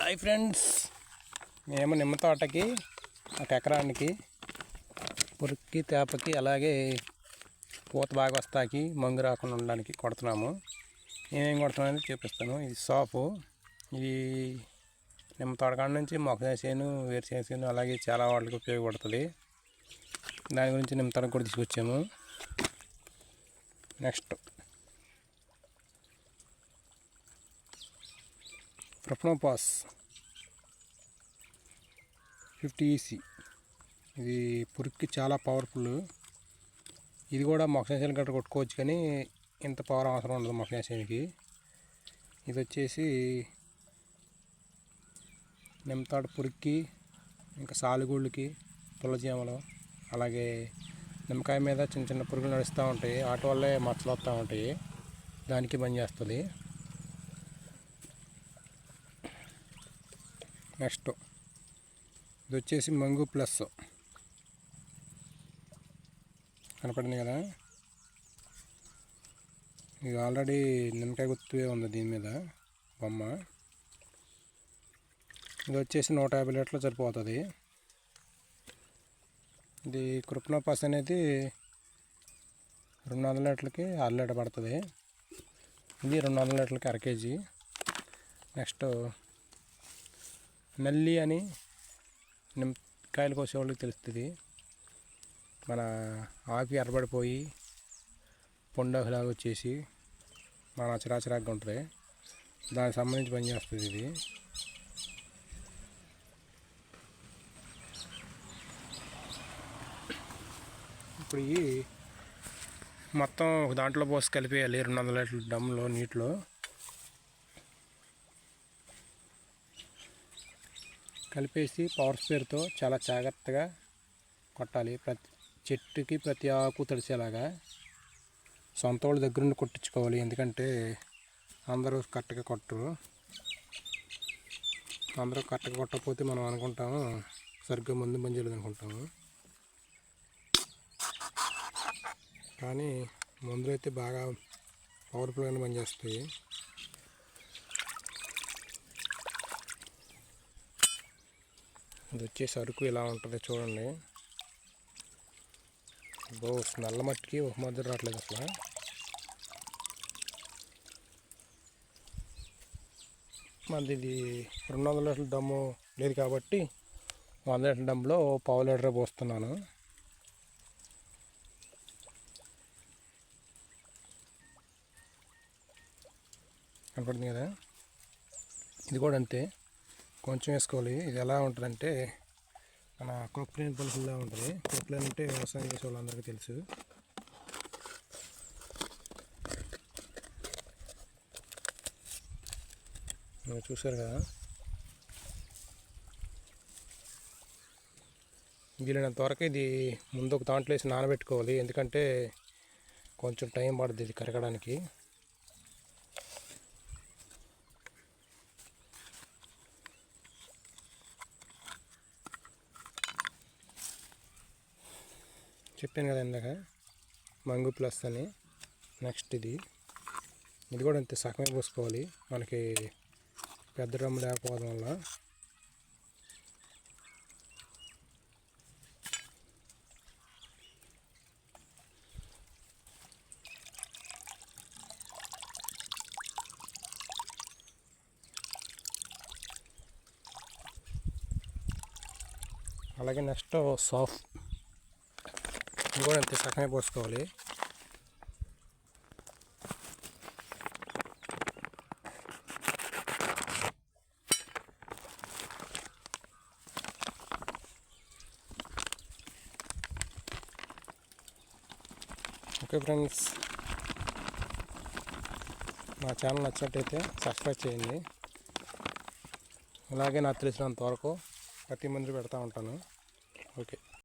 Hi friends. మేము నిమ్మ తోటకి ఒక ఎకరానికి పురుక్కి తేపకి అలాగే పూత బాగా వస్తాకి మంగు రాకుండా ఉండడానికి కొడుతున్నాము. ఏమేమి కొడుతున్నామని చూపిస్తాను. ఇది సోపు. ఇది నిమ్మ తోటకాడ నుంచి మొక్క చేను వేరు అలాగే చాలా వాళ్ళకి ఉపయోగపడుతుంది. దాని గురించి నిమ్మ తోట కూడా తీసుకొచ్చాము. Next profenofos fifty EC. ఇది పురుక్కి చాలా పవర్ఫుల్. ఇది కూడా మొక్కసేనుకి గట్ట కొట్టుకోవచ్చు కానీ ఇంత పవర్ అవసరం ఉండదు మొక్కసేనుకి ఇది వచ్చేసి నిమ్మతాడు పురుక్కి ఇంకా సాలుగూళ్ళకి పుల్లజీమలు అలాగే నిమ్మకాయ మీద చిన్న చిన్న పురుగులు నడుస్తూ ఉంటాయి. వాటి వల్లే మచ్చలు వస్తూ ఉంటాయి. దానికి పనిచేస్తుంది. నెక్స్ట్ ఇది వచ్చేసి మంగు ప్లస్. కనపడింది కదా? ఇది ఆల్రెడీ నిమ్మకాయ గుర్తువే ఉంది దీని మీద బొమ్మ. ఇది వచ్చేసి నూట యాభై లీటర్లు సరిపోతుంది. ఇది కృప్నోపాస్ అనేది రెండు వందల లీటర్లకి అర లీటర్ పడుతుంది. ఇది రెండు వందల లీటర్లకి అర కేజీ. నెక్స్ట్ నల్లి అని నిమ్మకాయలు కోసే వాళ్ళకి తెలుస్తుంది. మన ఆకు ఎర్రబడిపోయి పొండలాగా వచ్చేసి మన చిరాచిరాగ్గా ఉంటుంది. దానికి సంబంధించి పనిచేస్తుంది ఇది. ఇప్పుడు ఈ మొత్తం ఒక దాంట్లో పోసి కలిపేయాలి. రెండు వందల లీటర్ల డమ్లో నీటిలో. కలిపేసి పవర్ స్పేర్తో చాలా జాగ్రత్తగా కొట్టాలి. ప్రతి చెట్టుకి ప్రతి ఆకు తడిసేలాగా సొంత వాళ్ళ దగ్గర నుండి కొట్టించుకోవాలి. ఎందుకంటే అందరూ కరెక్ట్గా కొట్టరు. అందరూ కరెక్ట్గా కొట్టకపోతే మనం అనుకుంటాము సరిగ్గా ముందు పని చేయలేదు అనుకుంటాము. కానీ మందులు అయితే బాగా పవర్ఫుల్గానే పనిచేస్తాయి. ఇది వచ్చే సరుకు ఇలా ఉంటుంది చూడండి. బో నల్ల మట్టికి ఒక మధ్య రావట్లేదు అసలు. మనది ఇది రెండు వందల లీటర్ల డమ్ము లేదు కాబట్టి వంద లీటర్ల డమ్లో పావు లీటర్ పోస్తున్నాను. కనపడుతుంది కదా? ఇది కూడా అంతే. కొంచెం వేసుకోవాలి ఇది ఎలా ఉంటుందంటే మన కొక్లైన్ పలుకుల్లా ఉంటుంది. కొక్లైన్ అంటే వ్యవసాయం చేసే వాళ్ళందరికీ తెలుసు. మీరు చూసారు కదా? వీలైనంత వరకు ఇది ముందు ఒక దాంట్లో వేసి నానబెట్టుకోవాలి. ఎందుకంటే కొంచెం టైం పడుతుంది ఇది కరగడానికి. చెప్పాను కదా ఇందాక మంగు ప్లస్ అని. నెక్స్ట్ ఇది. ఇది కూడా అంతే సగమే పోసుకోవాలి. మనకి పెద్ద డ్రమ్ లేకపోవడం వల్ల. అలాగే నెక్స్ట్ సాఫ్ కూడా అంతే సగమే పోసుకోవాలి ఓకే ఫ్రెండ్స్ నా ఛానల్ నచ్చినట్టయితే సబ్స్క్రైబ్ చేయండి అలాగే నాకు తెలిసినంత వరకు ప్రతి మంది పెడతా ఉంటాను